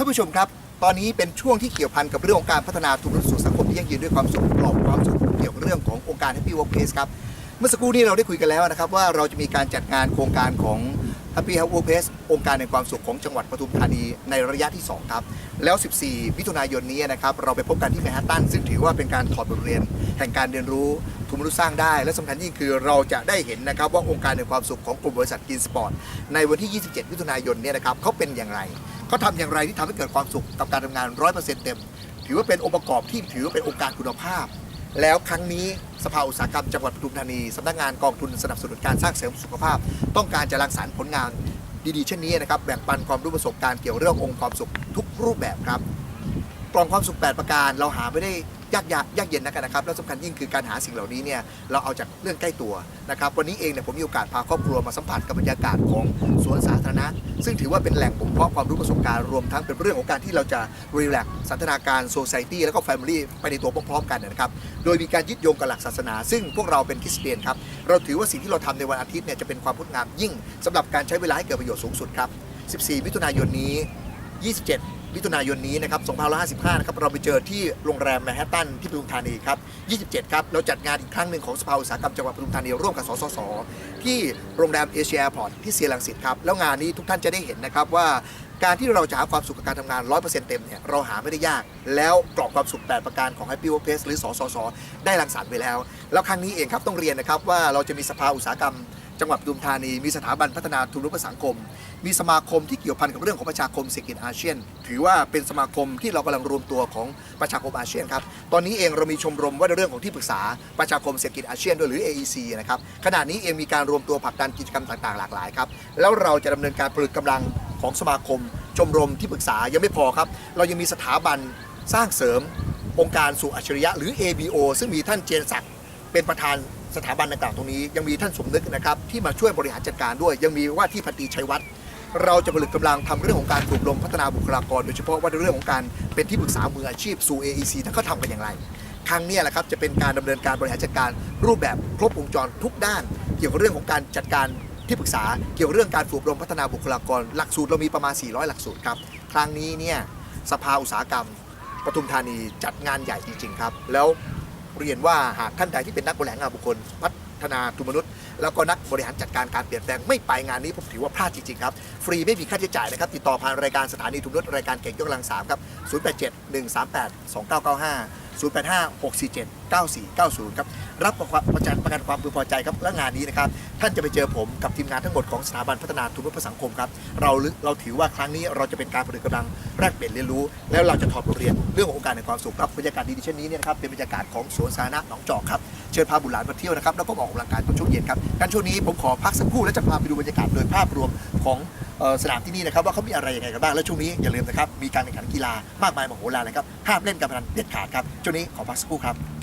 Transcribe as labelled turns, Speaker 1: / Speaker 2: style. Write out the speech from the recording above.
Speaker 1: ท่านผู้ชมครับ ตอนนี้เป็นช่วงที่เกี่ยวพันกับเรื่องของการพัฒนาทุนสู่สังคมที่ยั่งยืนด้วยความสุขกรอบความสุขเกี่ยวกับเรื่องขององค์การ Happy Workplace ครับ เมื่อสักครู่นี้เราได้คุยกันแล้วนะครับว่าเราจะมีการจัดงานโครงการของ Happy Workplace องค์การในความสุขของจังหวัดปทุมธานีในระยะที่ 2 ครับ แล้ว 14มิถุนายนนี้นะครับเราไปพบกันที่แมนฮัตตันซึ่งถือว่าเป็นการถอดบทเรียนแห่งการเรียนรู้ ทุนมนุษย์สร้างได้ และสำคัญยิ่งคือเราจะได้เห็นนะครับว่าองค์การในความสุขของกลุ่มบริษัทกินสปอร์ตในวันที่ 27 มิถุนายนเนี่ยนะครับเขาเป็นอย่างไรเขาทำอย่างไรที่ทำให้เกิดความสุขกับการทำงาน 100%เต็ม ถือว่าเป็นองค์ประกอบที่ถือว่าเป็นองค์การคุณภาพ แล้วครั้งนี้สภาอุตสาหกรรมจังหวัดปทุมธานีสำนักงานกองทุนสนับสนุนการสร้างเสริมสุขภาพ ต้องการจะรังสรรค์ผลงานดีๆเช่นนี้นะครับแบ่งปันความรู้ประสบการณ์เกี่ยวเรื่ององค์ความสุขทุกรูปแบบครับ กล่องความสุข 8 ประการ เราหาไม่ได้ยากยากยากเย็นนักกันนะครับ แล้วสำคัญยิ่งคือการหาสิ่งเหล่านี้เนี่ยเราเอาจากเรื่องใกล้ตัวนะครับวันนี้เองเนี่ยผมมีโอกาสพาครอบครัวมาสัมผัสกับบรรยากาศของสวนสาธารณะ ซึ่งถือว่าเป็นแหล่งบ่มเพาะความรู้ประสบการณ์รวมทั้งเป็นเรื่องของการที่เราจะรีแลกซ์สันทนาการโซซ i ตี้แล้วก็แฟมิลี่ไปในตัวพร้อมๆกันนะครับโดยมีการยึดโยงกับหลักศาสนา ซึ่งพวกเราเป็นคริสเตียนครับเราถือว่าสิ่งที่เราทำในวันอาทิตย์เนี่ยจะเป็นความงดงามยิ่งสำหรับการใช้เวลาให้เกิดประโยชน์สูงสุดครับ 14 มิถุนายนนี้ 27 มิถุนายนนี้นะครับ2555 นะครับ เราไปเจอที่โรงแรมแมนฮัตตันที่ปทุมธานีครับ 27 ครับ เราจัดงานอีกครั้งหนึ่งของสภาอุตสาหกรรมจังหวัดปทุมธานีร่วมกับสสส ที่โรงแรมเอเชียแอร์พอร์ตที่เซียรังสิตครับ แล้วงานนี้ทุกท่านจะได้เห็นนะครับว่าการที่เราจะหาความสุขกับการทำงาน 100%เต็มเนี่ย เราหาไม่ได้ยาก แล้วกรอบความสุข 8 ประการของ Happy Workplace หรือสสส ได้รังสรรค์ไปแล้ว แล้วครั้งนี้เองครับต้องเรียนนะครับว่าเราจะมีสภาอุตสาหกรรม จังหวัดปทุมธานีมีสถาบันพัฒนาทุนรู้สังคม มีสมาคมที่เกี่ยวพันกับเรื่องของประชาคมเศรษฐกิจอาเซียน ถือว่าเป็นสมาคมที่เรากำลังรวมตัวของประชาคมอาเซียนครับตอนนี้เองเรามีชมรมว่าในเรื่องของที่ปรึกษาประชาคมเศรษฐกิจอาเซียนด้วยหรือ AEC นะครับขณะนี้เองมีการรวมตัวผลักดันกิจกรรมต่างๆหลากหลายครับแล้วเราจะดำเนินการผลึกกำลังของสมาคม ชมรมที่ปรึกษายังไม่พอครับ เรายังมีสถาบันสร้างเสริมองค์การสู่อัจฉริยะหรือ ABO ซึ่งมีท่านเจนศักดิ์ เป็นประธานสถาบันต่างๆ ตรงนี้ยังมีท่านสมนึกนะครับที่มาช่วยบริหารจัดการด้วย ยังมีว่าที่พันตีชัยวัฒน์เราจะผลึกกำลังทำเรื่องของการปลูกลมพัฒนาบุคลากร โดยเฉพาะว่าในเรื่องของการเป็นที่ปรึกษามืออาชีพสู่ AEC ท่านเขาทำกันอย่างไร ครั้งนี้แหละครับจะเป็นการดำเนินการบริหารจัดการรูปแบบครบวงจรทุกด้าน เกี่ยวกับเรื่องของการจัดการที่ปรึกษาเกี่ยวกับเรื่องการฝึกอบรมพัฒนาบุคลากร หลักสูตรเรามีประมาณ 400 หลักสูตรครับ ครั้งนี้เนี่ยสภาอุตสาหกรรมปทุมธานีจัดงานใหญ่จริงๆครับ แล้ว เรียนว่าหากท่านใดที่เป็นนักบริหารงานบุคคลพัฒนาทุนมนุษย์ แล้วก็นักบริหารจัดการการเปลี่ยนแปลงไม่ไปงานนี้ผมถือว่าพลาดจริงๆครับ ฟรีไม่มีค่าใช้จ่ายนะครับ ติดต่อผ่านรายการสถานีทุนมนุษย์รายการเก่งยกกำลังสามครับ 087 138 2995 085 647 9490 ครับ รับประกันประกันประกันความพึงพอใจครับ และงานนี้นะครับ ท่านจะไปเจอผมกับทีมงานทั้งหมดของสถาบันพัฒนาทุนเพื่อสังคมครับ เราเราถือว่าครั้งนี้เราจะเป็นการผลิตกำลังแลกเปลี่ยนเรียนรู้ แล้วเราจะถอดบทเรียนเรื่องขององค์การในความสุขครับ บรรยากาศดีๆเช่นนี้เนี่ยนะครับ เป็นบรรยากาศของสวนสาธารณะหนองจอกครับ เชิญพาบุตรหลานมาเที่ยวนะครับ แล้วก็ออกกำลังกายตอนช่วงเย็นครับกันช่วงนี้ผมขอพักสักครู่แล้วจะพาไปดูบรรยากาศโดยภาพรวมของสนามที่นี่นะครับว่าเขามีอะไรยังไงกันบ้าง แล้วช่วงนี้อย่าลืมนะครับ มีการแข่งขันกีฬามากมายมโหฬารเลยครับห้ามเล่นการพนันเด็ดขาดครับ ช่วงนี้ขอพักสักครู่ครับ